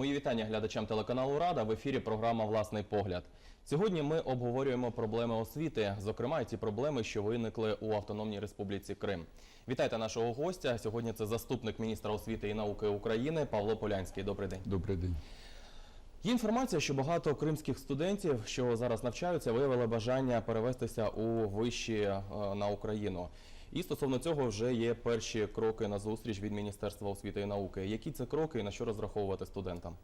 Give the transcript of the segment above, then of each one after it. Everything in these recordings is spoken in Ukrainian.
Мої вітання глядачам телеканалу Рада в ефірі програма Власний погляд. Сьогодні ми обговорюємо проблеми освіти, зокрема і ті проблеми, що виникли у Автономній Республіці Крим. Вітайте нашого гостя. Сьогодні це заступник міністра освіти і науки України Павло Полянський. Добрий день. Добрий день. Є інформація, що багато кримських студентів, що зараз навчаються, виявили бажання перевестися у виші е, на Україну. І стосовно цього вже є перші кроки на зустріч від Міністерства освіти і науки. Які це кроки і на що розраховувати студентам?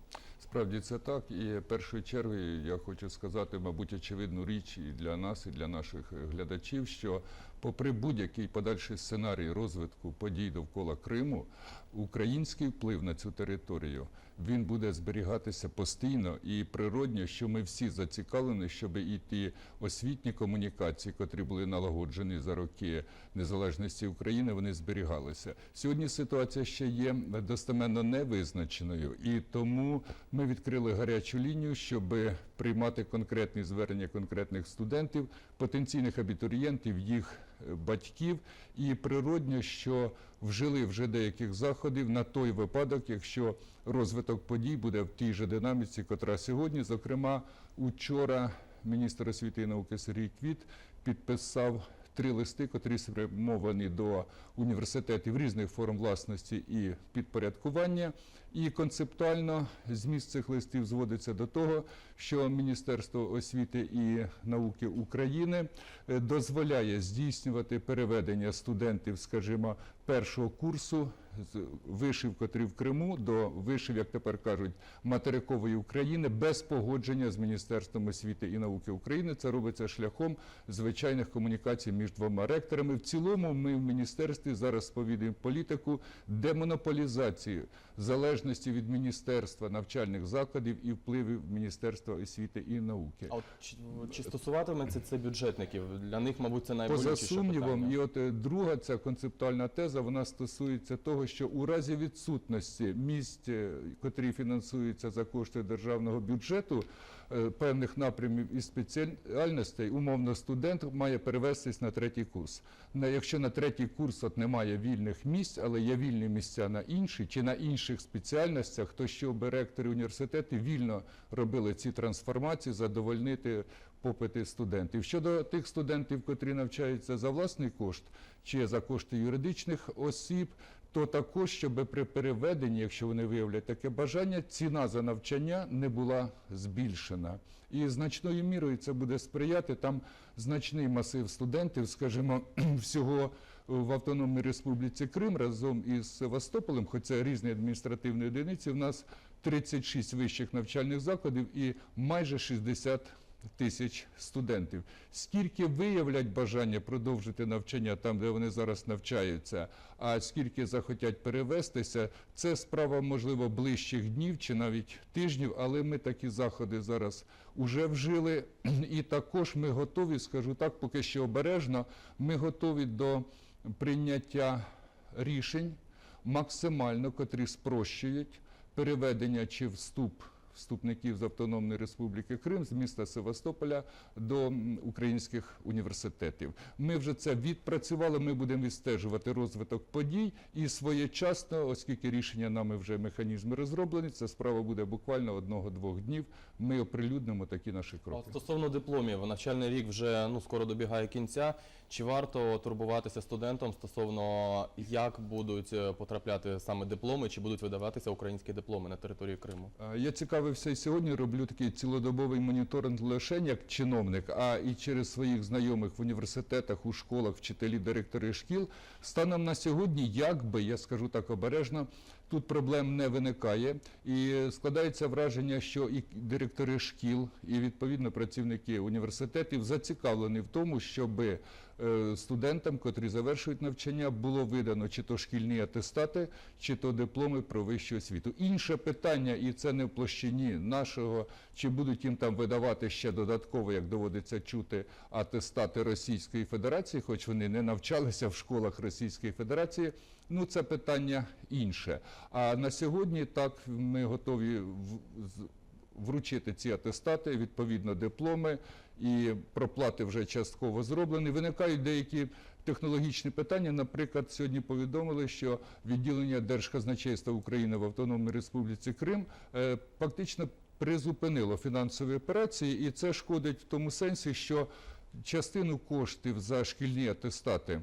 Справді це так. І першою черги я хочу сказати, мабуть, очевидну річ і для нас, і для наших глядачів, що попри будь-який подальший сценарій розвитку подій довкола Криму, український вплив на цю територію він буде зберігатися постійно і природньо, що ми всі зацікавлені, щоб і ті освітні комунікації, котрі були налагоджені за роки незалежності України, вони зберігалися. Сьогодні ситуація ще є достеменно невизначеною, і тому ми відкрили гарячу лінію, щоб приймати конкретні звернення конкретних студентів, потенційних абітурієнтів, їх батьків, і природньо, що вжили вже деяких заходів на той випадок, якщо розвиток подій буде в тій же динаміці, котра сьогодні, зокрема, учора міністр освіти і науки Сергій Квіт підписав три листи, котрі спрямовані до університетів різних форм власності і підпорядкування. І концептуально зміст цих листів зводиться до того, що Міністерство освіти і науки України е, дозволяє здійснювати переведення студентів, скажімо, першого курсу з вишив, котрі в Криму, до вишив, як тепер кажуть, материкової України без погодження з Міністерством освіти і науки України. Це робиться шляхом звичайних комунікацій між двома ректорами. В цілому ми в міністерстві зараз сповідуємо політику демонополізації залежності від міністерства навчальних закладів і впливів Міністерства освіти і науки. А от чи, чи стосуватиметься це бюджетників? Для них, мабуть, це Поза сумнівом, питання. і от е, друга ця концептуальна теза вона стосується того, що у разі відсутності місць, е, котрі фінансуються за кошти державного бюджету, е, певних напрямів і спеціальностей, умовно студент має перевестись на третій курс. Якщо на третій курс от немає вільних місць, але є вільні місця на інші чи на інших спеціальностях, то що би ректори університету вільно робили ці трансформації, задовольнити попити студентів. Щодо тих студентів, котрі навчаються за власний кошт чи за кошти юридичних осіб, то також, щоб при переведенні, якщо вони виявлять таке бажання, ціна за навчання не була збільшена. І значною мірою це буде сприяти. Там значний масив студентів, скажімо, всього в Автономній Республіці Крим разом із Севастополем, хоча різні адміністративні одиниці, в нас 36 вищих навчальних закладів і майже 60 тисяч студентів. Скільки виявлять бажання продовжити навчання там, де вони зараз навчаються, а скільки захотять перевестися, це справа, можливо, ближчих днів чи навіть тижнів, але ми такі заходи зараз уже вжили. І також ми готові, скажу так, поки що обережно, ми готові до прийняття рішень максимально, котрі спрощують переведення чи вступ вступників з Автономної Республіки Крим з міста Севастополя до українських університетів. Ми вже це відпрацювали. Ми будемо відстежувати розвиток подій і своєчасно, оскільки рішення нами вже механізми розроблені, це справа буде буквально одного-двох днів. Ми оприлюднимо такі наші А кроки. стосовно дипломів, навчальний рік вже ну скоро добігає кінця. Чи варто турбуватися студентам стосовно як будуть е, потрапляти саме дипломи, чи будуть видаватися українські дипломи на території Криму? Е, Я цікавився і сьогодні. Роблю такий цілодобовий моніторинг лише як чиновник, а і через своїх знайомих в університетах, у школах, вчителі, директори шкіл. Станом на сьогодні, якби я скажу так обережно, тут проблем не виникає, і складається враження, що і директори шкіл, і відповідно працівники університетів зацікавлені в тому, щоби е, студентам, котрі завершують навчання, було видано чи то шкільні атестати, чи то дипломи про вищу освіту. Інше питання, і це не в площині нашого, чи будуть їм там видавати ще додатково, як доводиться чути, атестати Російської Федерації, хоч вони не навчалися в школах Російської Федерації. Ну, це питання інше. А на сьогодні так ми готові вручити ці атестати, відповідно дипломи, і проплати вже частково зроблені. Виникають деякі технологічні питання. Наприклад, сьогодні повідомили, що відділення Держказначейства України в Автономній Республіці Крим е, фактично призупинило фінансові операції, і це шкодить в тому сенсі, що частину коштів за шкільні атестати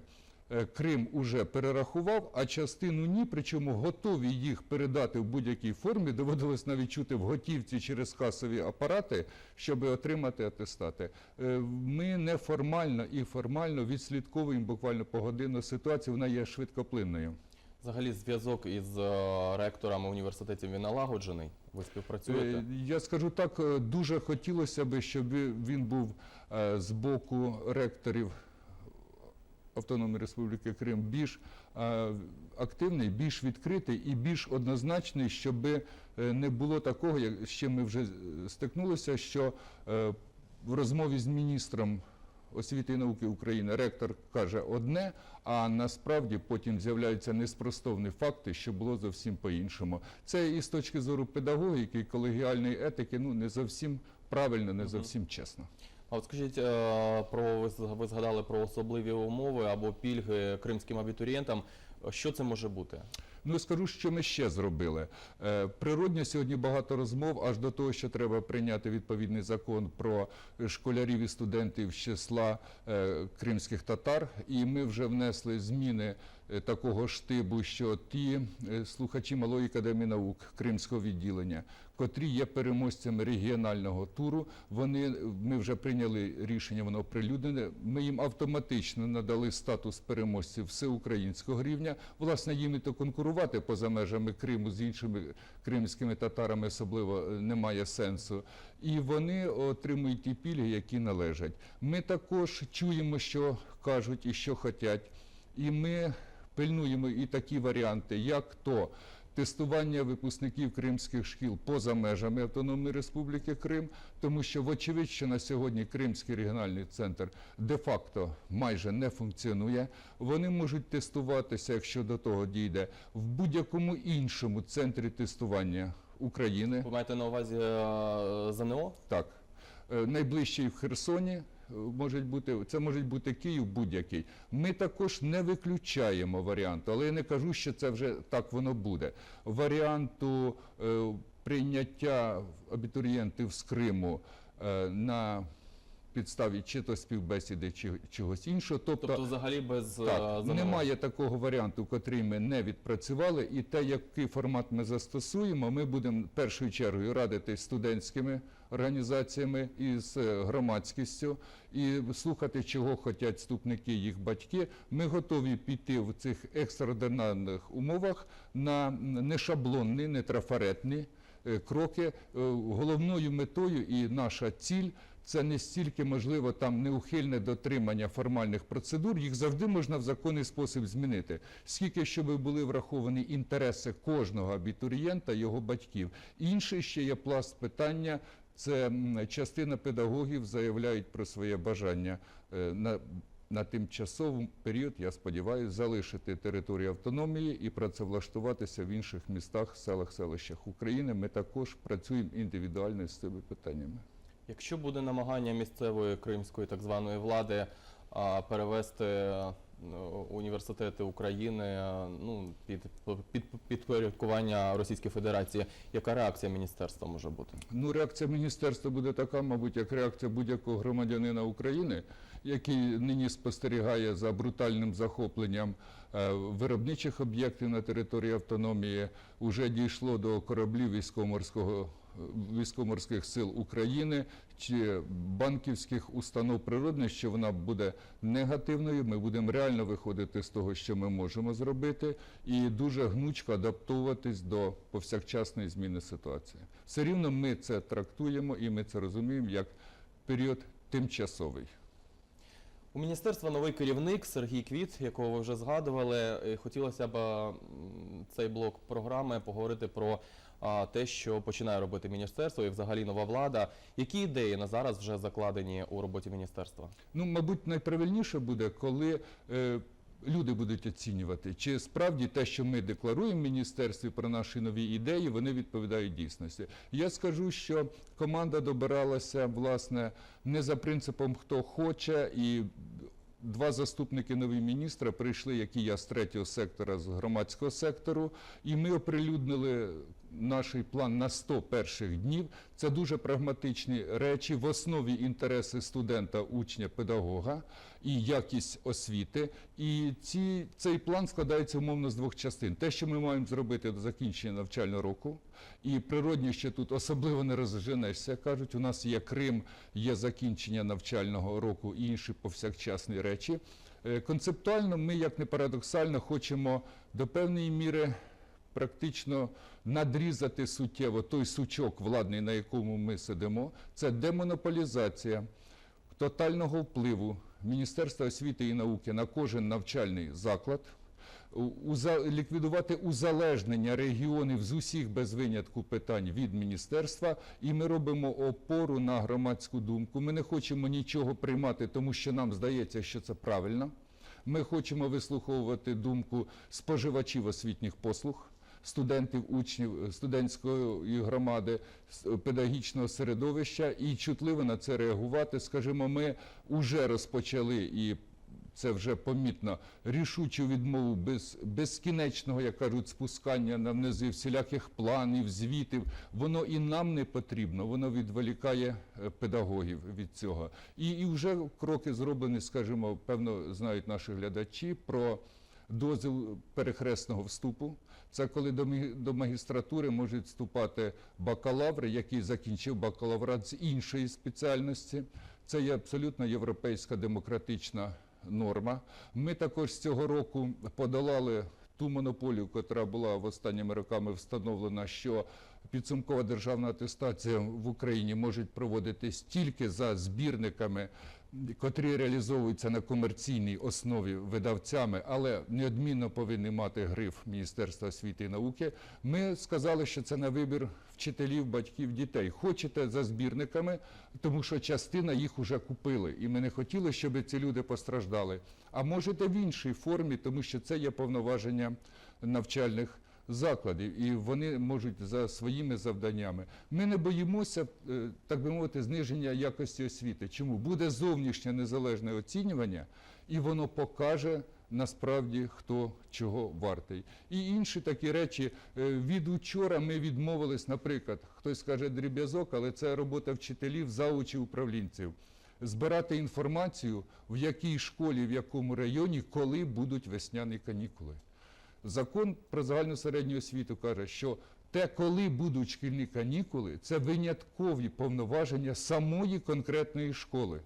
Крим уже перерахував, а частину ні, причому готові їх передати в будь-якій формі. Доводилось навіть чути в готівці через касові апарати, щоб отримати атестати. Е, Ми неформально і формально відслідковуємо буквально погодинну ситуацію. Вона є швидкоплинною. Взагалі зв'язок із е, ректорами університетів він налагоджений. Ви співпрацюєте? Е, Я скажу так, е, дуже хотілося б, щоб він був е, з боку ректорів Автономної Республіки Крим більш е, активний, більш відкритий і більш однозначний, щоб е, не було такого, як з чим ми вже е, стикнулися, що в розмові з міністром освіти і науки України ректор каже одне, а насправді потім з'являються неспростовні факти, що було зовсім по-іншому. Це і з точки зору педагогіки, і колегіальної етики, ну не зовсім правильно, не зовсім чесно. А от скажіть е, про ви згадали про особливі умови або пільги кримським абітурієнтам. Що це може бути? Ну скажу, що ми ще зробили. Е, Природньо сьогодні багато розмов аж до того, що треба прийняти відповідний закон про школярів і студентів з числа е, кримських татар. І ми вже внесли зміни такого штибу, що ті слухачі Малої академії наук Кримського відділення, котрі є переможцями регіонального туру, вони ми вже прийняли рішення, воно оприлюднене. Ми їм автоматично надали статус переможців всеукраїнського рівня. Власне, їм і то конкурувати поза межами Криму з іншими кримськими татарами особливо е, немає сенсу. І вони отримують ті пільги, які належать. Ми також чуємо, що кажуть і що хотять. І ми пильнуємо і такі варіанти, як то тестування випускників кримських шкіл поза межами Автономної Республіки Крим, тому що вочевидь, що на сьогодні Кримський регіональний центр де-факто майже не функціонує. Вони можуть тестуватися, якщо до того дійде, в будь-якому іншому центрі тестування України. Ви маєте на увазі е, ЗНО? Так, Е, найближчий в Херсоні. Можуть бути це може бути Київ будь-який. Ми також не виключаємо варіанту, але я не кажу, що це вже так воно буде. Варіанту е, прийняття абітурієнтів з Криму е, на підставі чи то співбесіди, чи чогось іншого. Тобто, Тобто, взагалі без е, так, ЗНО? немає такого варіанту, котрий ми не відпрацювали, і те, який формат ми застосуємо, ми будемо першою чергою радити студентськими організаціями і з е, громадськістю, і слухати, чого хочуть вступники, їх батьки. Ми готові піти в цих екстраординарних умовах на нешаблонні, не трафаретні е, кроки. Е, Головною метою і наша ціль це не стільки можливо там неухильне дотримання формальних процедур, їх завжди можна в законний спосіб змінити. Скільки щоб були враховані інтереси кожного абітурієнта, його батьків. Інший ще є пласт питання. Це частина педагогів заявляють про своє бажання е, на на тимчасовий період, я сподіваюся, залишити територію автономії і працевлаштуватися в інших містах, селах, селищах України. Ми також працюємо індивідуально з цими питаннями. Якщо буде намагання місцевої кримської так званої влади перевести е, університети України е, ну, під, під підпорядкування Російської Федерації, яка реакція міністерства може бути? Ну, реакція міністерства буде така, мабуть, як реакція будь-якого громадянина України, який нині спостерігає за брутальним захопленням е, виробничих об'єктів на території автономії. Уже дійшло до кораблів військово-морського військово-морських сил України чи банківських установ природних, що вона буде негативною. Ми будемо реально виходити з того, що ми можемо зробити, і дуже гнучко адаптовуватись до повсякчасної зміни ситуації. Все рівно ми це трактуємо і ми це розуміємо як період тимчасовий. У міністерства новий керівник Сергій Квіт, якого ви вже згадували. Хотілося б цей блок програми поговорити про те, що починає робити міністерство і взагалі нова влада. Які ідеї на зараз вже закладені у роботі міністерства? Ну, мабуть, найправильніше буде, коли е, люди будуть оцінювати, чи справді те, що ми декларуємо в міністерстві про наші нові ідеї, вони відповідають дійсності. Я скажу, що команда добиралася власне не за принципом хто хоче, і два заступники нові міністра прийшли, як і я з третього сектора, з громадського сектору, і ми оприлюднили наш план на 100 перших днів. Це дуже прагматичні речі. В основі інтереси студента, учня, педагога і якість освіти. І ці, цей план складається умовно з двох частин. Те, що ми маємо зробити до закінчення навчального року, і природньо, що тут особливо не розженешся. Кажуть, у нас є Крим, є закінчення навчального року і інші повсякчасні речі. Е, Концептуально ми, як не парадоксально, хочемо до певної міри практично надрізати суттєво той сучок владний, на якому ми сидимо. Це демонополізація тотального впливу Міністерства освіти і науки на кожен навчальний заклад, ліквідувати узалежнення регіонів з усіх без винятку питань від міністерства, і ми робимо опору на громадську думку. Ми не хочемо нічого приймати, тому що нам здається, що це правильно. Ми хочемо вислуховувати думку споживачів освітніх послуг. Студентів, учнів е, студентської громади, педагогічного середовища і чутливо на це реагувати. Скажімо, ми вже розпочали і це вже помітно рішучу відмову без безкінечного, як кажуть, спускання на внизи всіляких планів, звітів. Воно і нам не потрібно, воно відволікає е, педагогів від цього. І, і вже кроки зроблені, скажімо, певно, знають наші глядачі про дозвіл перехресного вступу. Це коли до, магістратури можуть вступати бакалаври, який закінчив бакалаврат з іншої спеціальності. Це є абсолютно європейська демократична норма. Ми також з цього року подолали ту монополію, яка була в останніми роками встановлена, що підсумкова державна атестація в Україні може проводитись тільки за збірниками, котрі реалізовуються на комерційній основі видавцями, але неодмінно повинні мати гриф Міністерства освіти і науки. Ми сказали, що це на вибір вчителів, батьків, дітей. Хочете за збірниками, тому що частина їх вже купили, і ми не хотіли, щоб ці люди постраждали. А можете в іншій формі, тому що це є повноваження навчальних закладів, і вони можуть за своїми завданнями. Ми не боїмося, е, так би мовити, зниження якості освіти. Чому буде зовнішнє незалежне оцінювання, і воно покаже. Насправді хто чого вартий, і інші такі речі Е, від учора ми відмовились. Наприклад, хтось каже дріб'язок, але це робота вчителів, заучів, управлінців. Збирати інформацію, в якій школі, в якому районі, коли будуть весняні канікули. Закон про загальну середню освіту каже, що те, коли будуть шкільні канікули, це виняткові повноваження самої конкретної школи.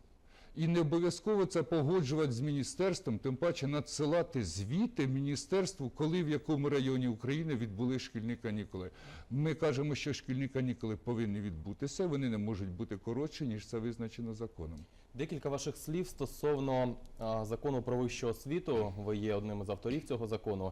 І не обов'язково це погоджувати з міністерством, тим паче надсилати звіти міністерству, коли в якому районі України відбули шкільні канікули. Ми кажемо, що шкільні канікули повинні відбутися, вони не можуть бути коротші, ніж це визначено законом. Декілька ваших слів стосовно а, закону про вищу освіту. Ви є одним із авторів цього закону.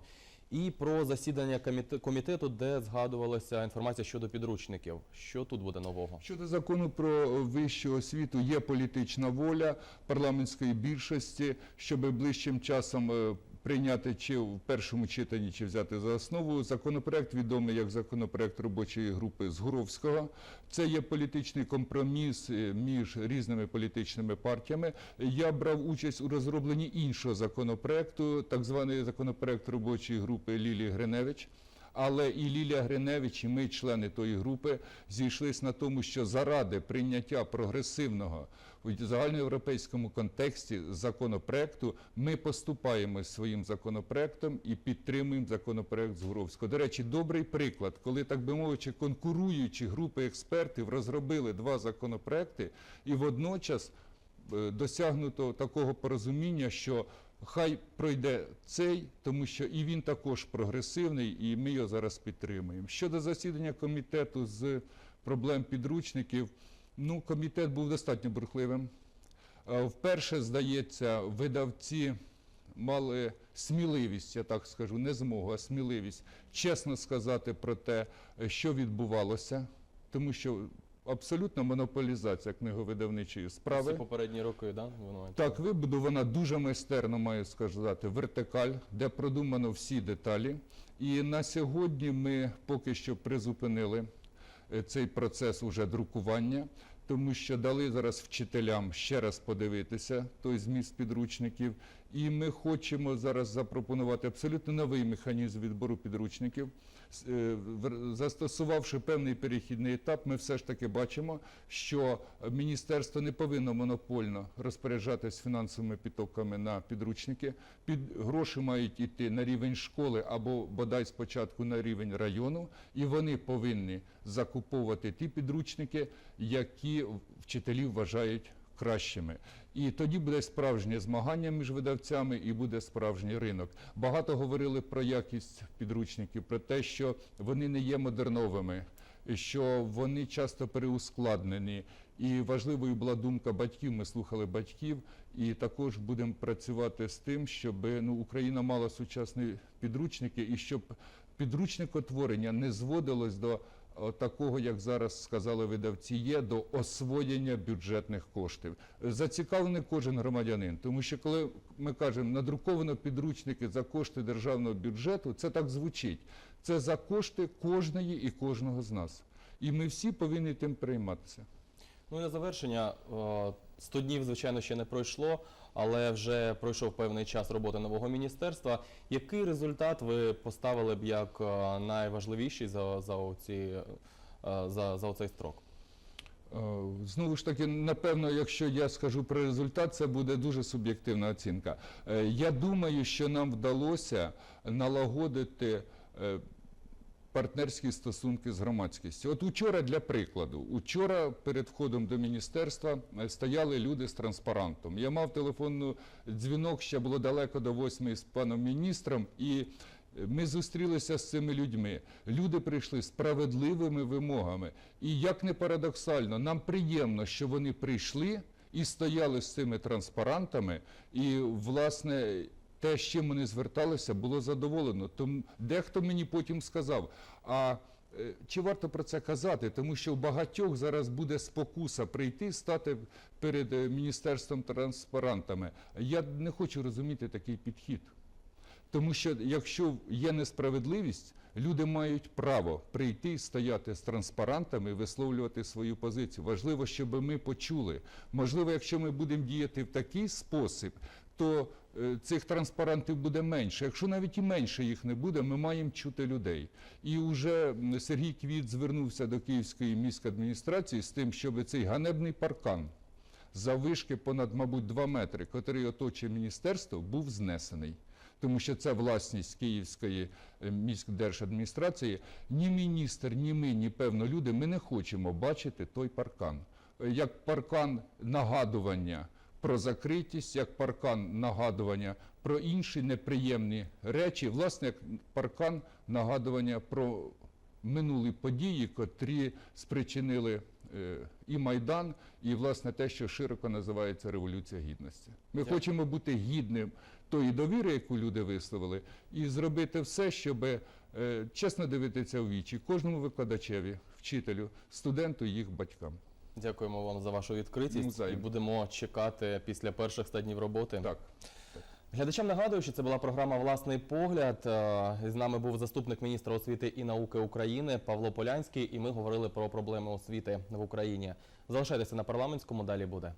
І про засідання коміте- комітету, де згадувалася інформація щодо підручників. Що тут буде нового? Щодо закону про вищу освіту, є політична воля парламентської більшості, щоб ближчим часом е, прийняти чи в першому читанні, чи взяти за основу. Законопроект відомий як законопроект робочої групи Згуровського. Це є політичний компроміс е, між різними політичними партіями. Я брав участь у розробленні іншого законопроекту, так званий законопроект робочої групи Лілії Гриневич. Але і Лілія Гриневич, і ми, члени тої групи, зійшлись на тому, що заради прийняття прогресивного у загальноєвропейському контексті законопроекту ми поступаємо своїм законопроектом і підтримуємо законопроект Згуровського. До речі, добрий приклад, коли так би мовити, конкуруючі групи експертів розробили два законопроекти, і водночас е, досягнуто такого порозуміння, що хай пройде цей, тому що і він також прогресивний, і ми його зараз підтримуємо. Щодо засідання комітету з проблем підручників, ну комітет був достатньо бурхливим. Е, Вперше, здається, видавці мали сміливість, я так скажу, не змогу, а сміливість чесно сказати про те, е, що відбувалося, тому що абсолютна монополізація книговидавничої справи. Всі попередні роки, да? маєте? Так, вибудована дуже майстерно, маю сказати, вертикаль, де продумано всі деталі. І на сьогодні ми поки що призупинили е, цей процес уже друкування, тому що дали зараз вчителям ще раз подивитися той зміст підручників. І ми хочемо зараз запропонувати абсолютно новий механізм відбору підручників. Е, Застосувавши певний перехідний етап, ми все ж таки бачимо, що міністерство не повинно монопольно розпоряджатись фінансовими підтоками на підручники. Під гроші мають йти на рівень школи або бодай спочатку на рівень району, і вони повинні закуповувати ті підручники, які вчителі вважають кращими. І тоді буде справжнє змагання між видавцями і буде справжній ринок. Багато говорили про якість підручників, про те, що вони не є модерновими, що вони часто переускладнені. І важливою була думка батьків. Ми слухали батьків, і також будемо працювати з тим, щоб ну, Україна мала сучасні підручники, і щоб підручникотворення не зводилось до такого, як зараз сказали видавці, є до освоєння бюджетних коштів. Зацікавлений кожен громадянин, тому що коли ми кажемо надруковано підручники за кошти державного бюджету, це так звучить. Це за кошти кожної і кожного з нас. І ми всі повинні тим прийматися. Ну і на завершення, о, 100 днів, звичайно, ще не пройшло, але вже пройшов певний час роботи нового міністерства. Який результат ви поставили б як е, найважливіший за, за, оці, е, за, за оцей строк? Е, Знову ж таки, напевно, якщо я скажу про результат, це буде дуже суб'єктивна оцінка. Я думаю, що нам вдалося налагодити партнерські стосунки з громадськістю. От учора, для прикладу, учора перед входом до міністерства е, стояли люди з транспарантом. Я мав телефонний дзвінок, ще було далеко до восьми з паном міністром, і ми зустрілися з цими людьми. Люди прийшли справедливими вимогами. І як не парадоксально, нам приємно, що вони прийшли і стояли з цими транспарантами, і власне. Те, з чим вони зверталися, було задоволено. Тому дехто мені потім сказав: а е, чи варто про це казати? Тому що у багатьох зараз буде спокуса прийти, стати перед е, міністерством транспарантами. Я не хочу розуміти такий підхід. Тому що якщо є несправедливість, люди мають право прийти, стояти з транспарантами висловлювати свою позицію. Важливо, щоб ми почули. Можливо, якщо ми будемо діяти в такий спосіб, то е, цих транспарантів буде менше. Якщо навіть і менше їх не буде, ми маємо чути людей. І вже Сергій Квіт звернувся до Київської міськадміністрації з тим, щоб цей ганебний паркан заввишки понад, мабуть, 2 метри, який оточує міністерство, був знесений. Тому що це власність Київської е, міськдержадміністрації. Ні міністр, ні ми, ні певно люди, ми не хочемо бачити той паркан. Е, Як паркан нагадування про закритість, як паркан нагадування про інші неприємні речі, власне, як паркан нагадування про минулі події, котрі спричинили е, і Майдан, і власне те, що широко називається Революція Гідності. Ми Дякую. хочемо бути гідним тої довіри, яку люди висловили, і зробити все, щоб е, чесно дивитися у вічі кожному викладачеві, вчителю, студенту і їх батькам. Дякуємо вам за вашу відкритість і будемо чекати після перших 100 днів роботи. Так. Глядачам нагадую, що це була програма Власний погляд. Е, З нами був заступник міністра освіти і науки України Павло Полянський, і ми говорили про проблеми освіти в Україні. Залишайтеся на парламентському, далі буде.